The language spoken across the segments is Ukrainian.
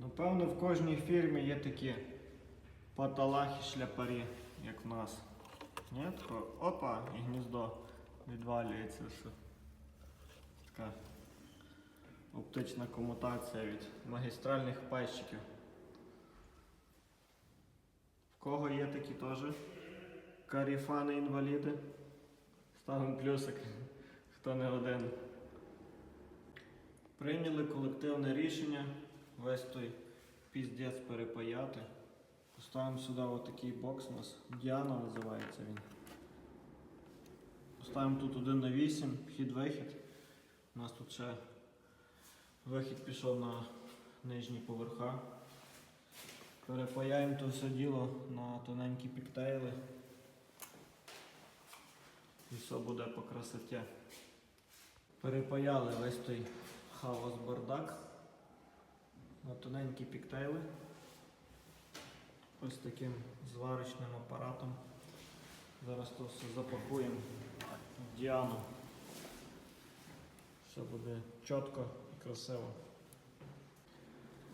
Напевно, в кожній фірмі є такі паталахи шляпарі, як в нас. Ні? Тако, опа, і гніздо відвалюється все. Така оптична комутація від магістральних пайщиків. В кого є такі теж каріфани інваліди? Ставимо плюсик, хто не один. Прийняли колективне рішення весь той піздець перепаяти. Поставимо сюди отакий бокс у нас. Діана називається він. Поставимо тут 1 на 8, вхід-вихід. У нас тут ще вихід пішов на нижні поверха. Перепаяємо то все діло на тоненькі піктейли. І все буде по красоті. Перепаяли весь той хаос бардак тоненькі піктейли. Ось таким зварочним апаратом. Зараз то все запакуємо в Діану. Все буде чітко і красиво.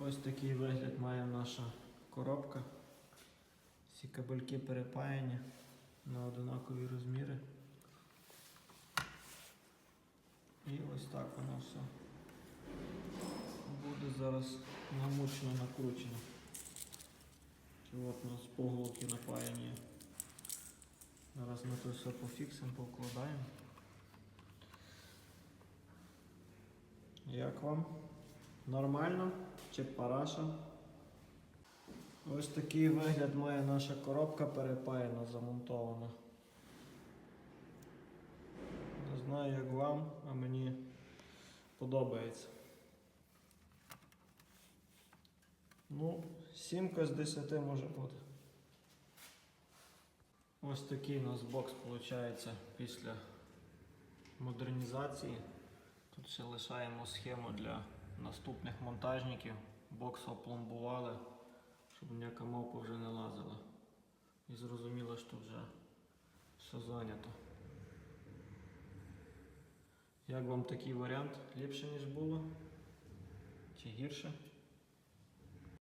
Ось такий вигляд має наша коробка. Всі кабельки перепаяні на одинакові розміри. І ось так воно все буде зараз намучено накручено. От у нас поголки напаяні. Зараз ми то все пофіксимо, повкладаємо. Як вам? Нормально? Чи параша? Ось такий вигляд має наша коробка перепаяна, замонтована. Не знаю як вам, а мені подобається. Ну, сімка з 10 може бути. Ось такий у нас бокс виходить після модернізації. Тут ще лишаємо схему для наступних монтажників. Бокс опломбували, щоб ніяка мавпа вже не лазила. І зрозуміло, що вже все зайнято. Як вам такий варіант? Ліпше, ніж було? Чи гірше?